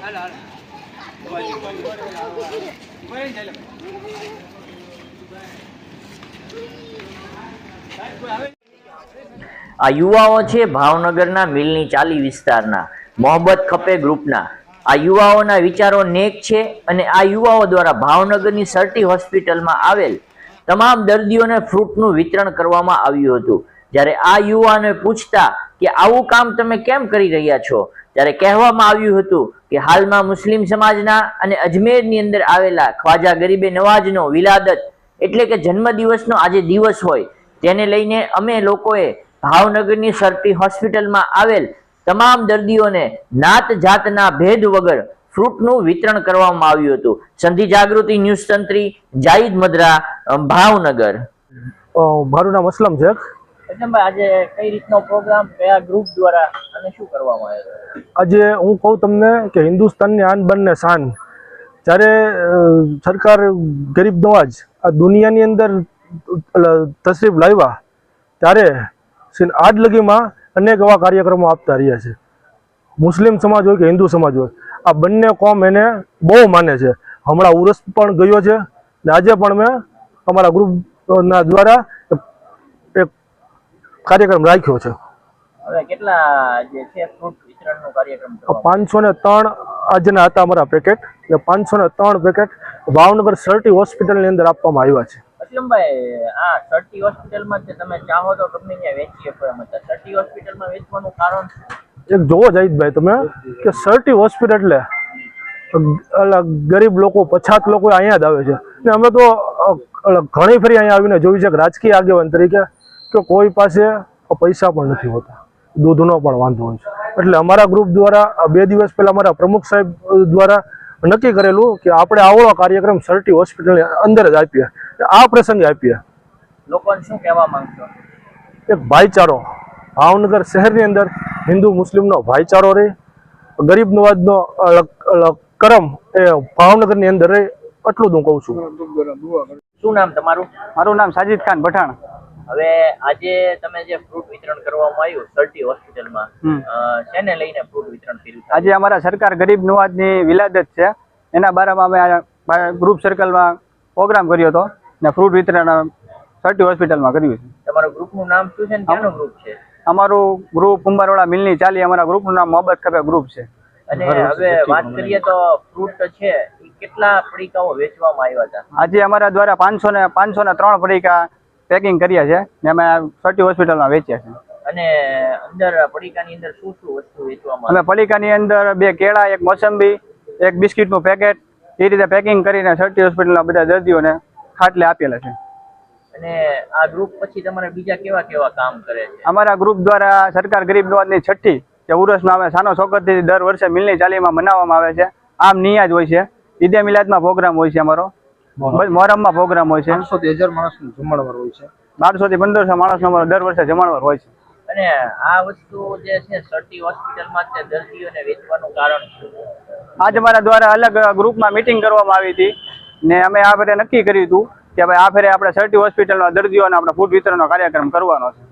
આ યુવાઓ છે ભાવનગરના મિલની ચાલી વિસ્તારના મોહબ્બત ખપે ગ્રુપના. આ યુવાઓના વિચારો નેક છે અને આ યુવાઓ દ્વારા ભાવનગરની સરટી હોસ્પિટલમાં આવેલ તમામ દર્દીઓને ફ્રૂટનું વિતરણ કરવામાં આવ્યું હતું. જ્યારે આ યુવાને પૂછતા કે આવું કામ તમે કેમ કરી રહ્યા છો? ત્યારે કહેવામાં આવ્યું હતું કે હાલમાં મુસ્લિમ સમાજના અને અજમેરની અંદર આવેલા ખ્વાજા ગરીબે નવાજનો વિલાદત એટલે કે જન્મદિવસનો આજે દિવસ હોય, તેને લઈને અમે લોકોએ ભાવનગરની સરટી હોસ્પિટલમાં આવેલ તમામ દર્દીઓને નાત જાતના ભેદ વગર ફ્રૂટનું વિતરણ કરવામાં આવ્યું હતું. સંધિ જાગૃતિ ન્યૂઝ તંત્રી જાહિદ મદરા ભાવનગર. મારું નામ અસલમ શેખ આજે કઈ રીતનો પ્રોગ્રામ કયા ગ્રુપ દ્વારા શું કરવામાં આવ્યો? આજે હું કહું તમને કે હિન્દુસ્તાનની આન બંને શાન. જ્યારે સરકાર ગરીબ નવાજ આ દુનિયાની અંદર અ, તશરીફ લાવ્યા ત્યારે આજ લગીમાં અનેક એવા કાર્યક્રમો આપતા રહ્યા છે. મુસ્લિમ સમાજ હોય કે હિન્દુ સમાજ હોય આ બંને કોમ એને બહુ માને છે. હમણાં ઉરસ પણ ગયો છે ને આજે પણ મેં અમારા ગ્રુપના દ્વારા કાર્યક્રમ રાખ્યો છે. હવે કેટલા જે છે ફ્રૂટ વિતરણનો કાર્યક્રમ પાંચસો ને ત્રણ આજના હતા અમારા પેકેટ એટલે પાંચસો ને ત્રણ પેકેટ ભાવનગર સરટી હોસ્પિટલની અંદર આપવામાં આવ્યા છે. અસલમભાઈ આ સરટી હોસ્પિટલમાં જે તમે ચાહો તો ગમે ત્યાં વેચી શકો એમ. હતા સરટી હોસ્પિટલમાં વેચવાનું કારણ? એક જોવો જાહિદભાઈ તમે કે સરટી હોસ્પિટલ એટલે ગરીબ લોકો પછાત લોકો અહીંયા જ આવે છે. ને અમે તો ઘણી ફરી અહીંયા આવીને જોયું છે કે રાજકીય આગેવાન તરીકે. કે કોઈ પાસે પૈસા પણ નથી હોતા. દૂધનો પણ વાંધો હોય છે. એટલે અમારા ગ્રુપ દ્વારા આ બે દિવસ પહેલાં અમારા પ્રમુખ સાહેબ દ્વારા નક્કી કરેલું કે આપણે આવડો કાર્યક્રમ સરટી હોસ્પિટલની અંદર જ આપીએ. આ પ્રસંગે આપીએ. લોકોને શું કહેવા માંગતો એક ભાઈચારો. ભાવનગર શહેરની અંદર હિન્દુ મુસ્લિમનો ભાઈચારો રહે. ગરીબ નવાજનો કરમ એ ભાવનગરની અંદર રહે. એટલું જ હું કહું છું. શું નામ તમારું? મારું નામ સાજિદ ખાન પઠાણ. હવે આજે તમે જે ફ્રૂટ વિતરણ કરવામાં આવ્યું સરટી હોસ્પિટલમાં. શેને લઈને ફ્રૂટ વિતરણ કર્યું આજે અમારા સરકાર ગરીબ નવાજની વિલાદત છે. એના બારામાં અમે ગ્રુપ સર્કલમાં પ્રોગ્રામ કર્યો હતો ને ફ્રૂટ વિતરણ સર્ટી હોસ્પિટલમાં કર્યું છે. તમારું ગ્રુપનું નામ શું છે ને? ગ્રુપ છે? અમારું ગ્રુપ કુંભારવાડા મિલની ચાલી અમારા ગ્રુપનું નામ મોહબ્બત ખબે ગ્રુપ છે. અને હવે વાત કરીએ તો ફ્રૂટ છે કેટલા પડીકાઓ વેચવામાં આવ્યા હતા? આજે અમારા દ્વારા પાંચસો ને પાંચસો ને ત્રણ પડીકા પેકિંગ કર્યા છે ને અમે સર્ટી હોસ્પિટલમાં વેચ્યા છે અને અંદર પડીકાની અંદર શું શું વસ્તુ વેચવામાં અમે પડીકાની અંદર બે કેળા એક મોસંબી એક બિસ્કિટનું પેકેટ એ રીતે પેકિંગ કરીને સર્ટી હોસ્પિટલના બધા દર્દીઓને ખાટલે આપેલા છે. અને આ ગ્રુપ પછી તમારે બીજા કેવા કેવા કામ કરે છે? અમારા ગ્રુપ દ્વારા સરકાર ગરીબ નવાજની છઠ્ઠી જે ઉરસમાં આવે સાનો સોગતથી દર વર્ષે મિલની ચાલીમાં મનાવવામાં આવે છે. આમ નિયાજ હોય છે. ઈદે મિલાદમાં પ્રોગ્રામ હોય છે અમારો. મોહરમમાં પ્રોગ્રામ હોય છે. પાંચસો હજાર માણસનું જમણવાર હોય છે. બારસો થી પંદરસો માણસનો અમારો દર વર્ષે જમણવાર હોય છે. અને આ વસ્તુ જે છે સર્ટી હોસ્પિટલમાં તે દર્દીઓને વેચવાનું કારણ આજ અમારા દ્વારા અલગ ગ્રુપમાં મીટિંગ કરવામાં આવી હતી ને અમે આ ફેરે નક્કી કર્યું હતું કે ભાઈ આ ફેરે આપણે સર્ટી હોસ્પિટલના દર્દીઓને આપણે ફૂડ વિતરણનો કાર્યક્રમ કરવાનો છે.